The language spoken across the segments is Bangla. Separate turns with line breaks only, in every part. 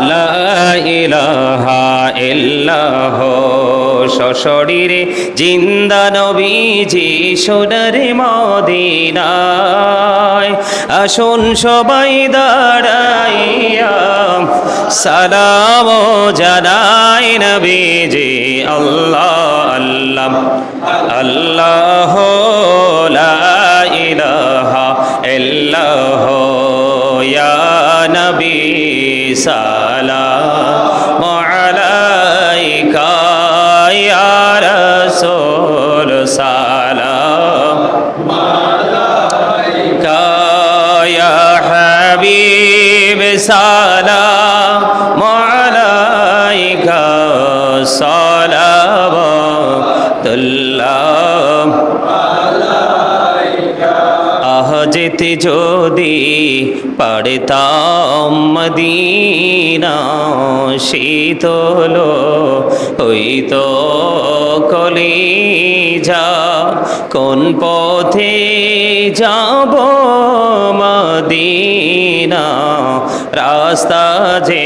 لا إله إلا هو সশরীরে জিন্দা নবীজি সোনার মদিনায়। আসুন সবাই দাঁড়াইয়া সালাম জানাই নবীজি, আল্লাহ আল্লাহ আল্লাহ, লা ইলাহা নবী, সালাম। আহ যেতে যদি পারতাম মদিনা শীতল হইতো কলিজা কোন পথে যাব মদিনা? রাস্তা যে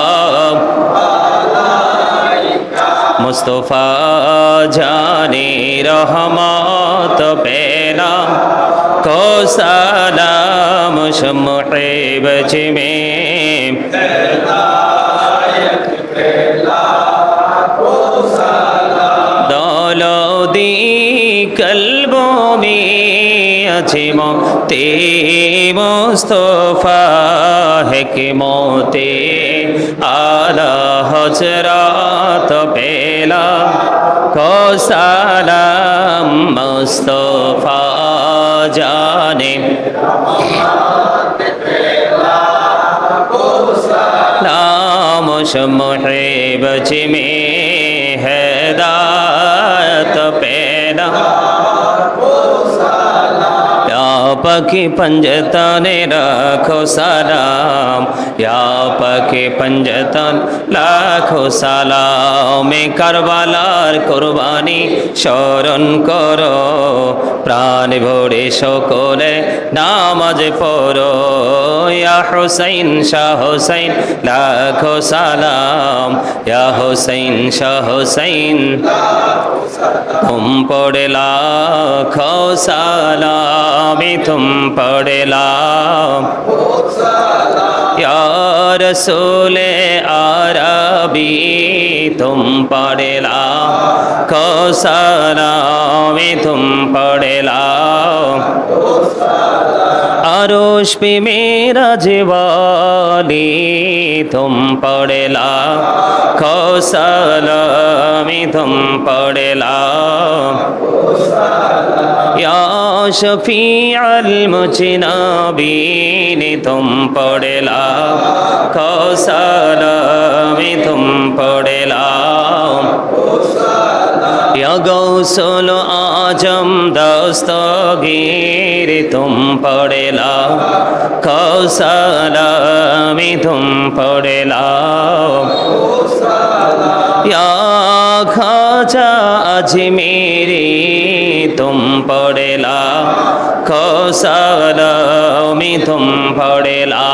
মুস্তফা জানে রহমত পেলাম। কো সালাম শমহেব জিমে দৌলদি কলবো মে আছে মতে মুস্তফা হেকমতে আলা হজরত সালাম খো সালাম মুস্তফা জানে। নাম সমহেব জিমে হেদায়ত পেদা। পাখি পঞ্জতানে রাখো সালাম ইয়া পাখি পঞ্জতান লাখো সালামে কারবালার কোরবানি স্মরণ করো প্রাণ ভরে সকলে নামাজ পড়ো ইয়া হোসাইন, শাহ হোসাইন, লাখো সালাম। ইয়া হোসাইন, শাহ হোসাইন, তুম পড়ে লাখো সালামি, তুম পড়ে লাম রসুলে আরবি, তুম পড়ে লাখো সালামি, তুম পড়ে লাম लाम अरोश पे मेरा जीवाली तुम पढ़े लाखो सलामी तुम पढ़े लाम या शफी अलमुचनाबीन तुम पढ़े लाखो सलामी یا غوثل آجم دستگیر تم پڑلا کوسلامی تم پڑلا یا خان पड़ेला या खाजा अजमेरी तुम पड़ेला कौसलामी तुम पड़ेला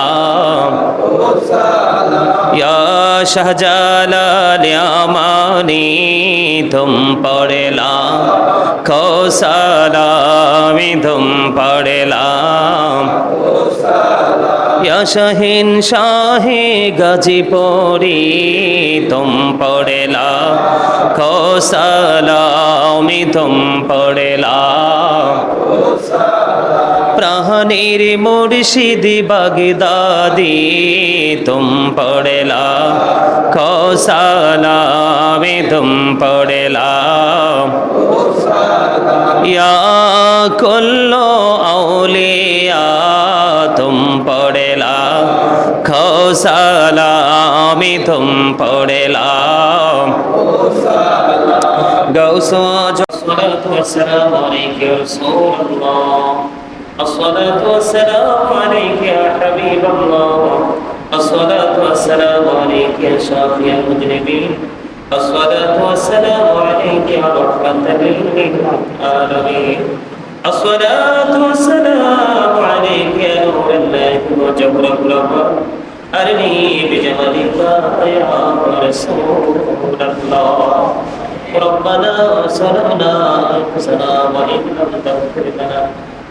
या शहजालामानी तुम पड़ेला कौसलामी तुम पड़ेला ইয়া শাহিন শাহে গাজীপুরি তুম পড়েলা খোসালামি তুম পড়েলা। প্রাণের মুর্শিদ বাগদাদি, তুম পড়েলা খোসালামি তুম পড়েলা। ইয়া কুল্লো আউলিয়া, তুম পড় কৌশলামে তুম পড়েলা غوث الصلاة والسلام عليك يا رسول الله الصلاة والسلام عليك يا حبيب الله الصلاة والسلام عليك يا شافي المذنبين الصلاة والسلام عليك يا رحمة للعالمين الصلاة والسلام عليك يا نور الله وجبر الغفر أرني بجمالك يا رسول الله ربنا سرنا أنفسنا وإن لم تغفر لنا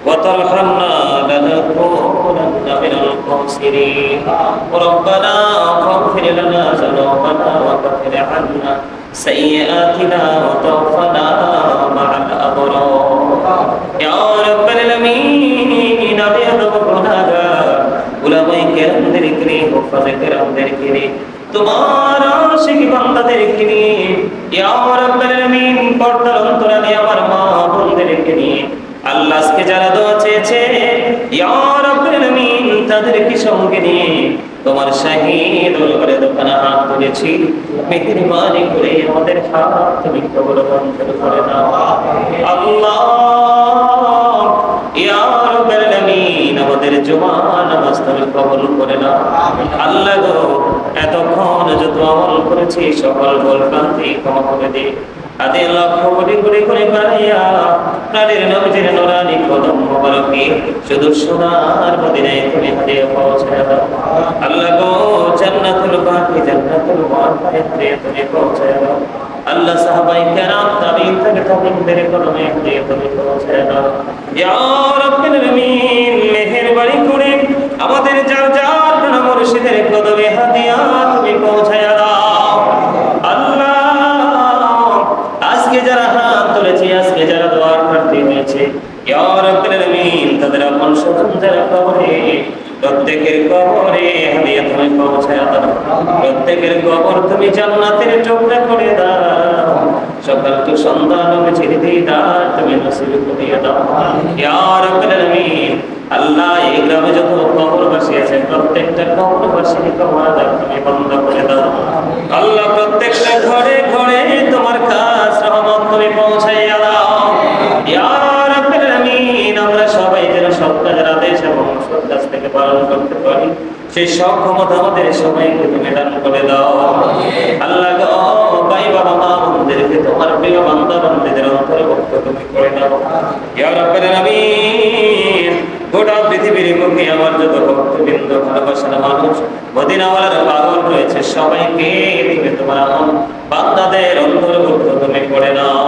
وترحمنا لنكونن من الخاسرين ربنا فاغفر لنا ذنوبنا وكفر عنا سيئاتنا وتوفنا مع الأبرار يا رب العالمين أبيض কেরামদেরকে নিয়ে হুফাজে কেরামদেরকে নিয়ে। তোমার আশিক বান্দাদেরকে নিয়ে, ইয়া রাব্বুল আলামিন, পর্দার অন্তরালে আমার মা বোনদেরকে নিয়ে। আল্লাহ আজকে যারা দোয়া চেয়েছে, ইয়া রাব্বুল আলামিন, তাদেরকে সঙ্গে নিয়ে তোমার শাহীদ করে দোকানে হাত তুলেছি। মেহেরবানি করে আমাদের হাত তুমি কবর বন্ধ করে দাও। আল্লাহ, ইয়া রাব্বুল আমাদের জুমা নামাজ কবুল করে নাও। আল্লাহ গো, এতক্ষণ যত আমল করেছি, সকল ভুল ভ্রান্তি ক্ষমা করে দে। আল্লাহ সাহাবাই কবরে হাদিয়া তুমি পৌঁছায় দাও প্রত্যেকের কবর তুমি জান্নাতের টুকরা করে দাও। সকাল তো সন্ধ্যা নবে ছেড়ে দিয়ে দাও, তুমি নসিব করিয়ে দাও। ইয়া রাব্বুল আল্লাহ এই গ্রামে যত কবরবাসী আছে প্রত্যেকটা কবরবাসীর কবর তুমি বন্ধ করে দাও। সেই সক্ষমতা আমাদের সবাইকে তুমি দান করে দাও। আল্লাহ ভাই বাবা মা বোনদেরকে, তোমার প্রিয় বান্দা অন্তর্ভুক্ত তুমি করে দাও। ইয়া আলামিন, গোটা পৃথিবীর মুখে আমার যত ভক্তবৃন্দ, ভালোবাসার মানুষ, মদিনাওয়ালার পাগল রয়েছে, সবাইকে তুমি তোমার আমল বান্দাদের অন্তর্ভুক্ত তুমি করে নাও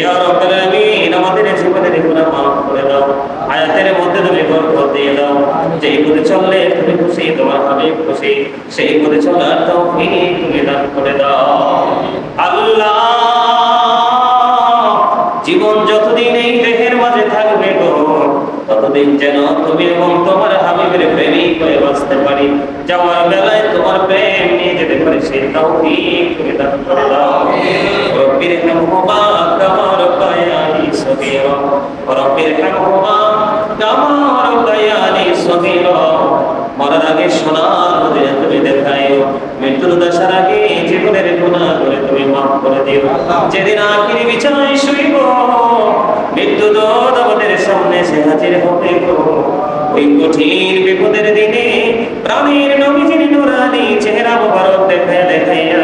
ইয়া রাব্বুল আলামিন, আমাদের জীবনের গুনাহ করে দাও। আয়াতের মধ্যে তুমি বরকত দিয়ে দাও। যেই পথে চললে তুমি খুশি, তোমার হাবিব খুশি। সেই পথে চলার তৌফিক তুমি দান করে দাও। আল্লাহ ততদিন যেন তুমি এবং তোমার হাবিবের প্রেমিক হয়ে বাঁচতে পারি। যাওয়ার বেলায় তোমার প্রেম নিয়ে যেতে পারি সে তৌফিক তুমি দান করে দাও। রব্বির হামহুমা কামা রব্বায়ানি সগীরা রব্বির হামহুমা কামা রব্বায়ানি সগীরা মরার আগে সোনার দেখাইও দশার আগে জীবনের গুণা করে তুমি মাফ করে দিও। যেদিন আখিরি বিছানায় শুইব, মৃত্যু দোদ সামনে সে হাজির হবে ওই কঠিন বিপদের দিনে প্রাণীর নবীজির নুরানি চেহারা মুবারক দেখায় দেখাইয়া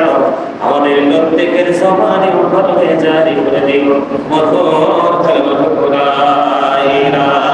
আমাদের প্রত্যেকের সমানে উঠল হয়ে জারি করে দিও। মধুর ধর্ম কোরআন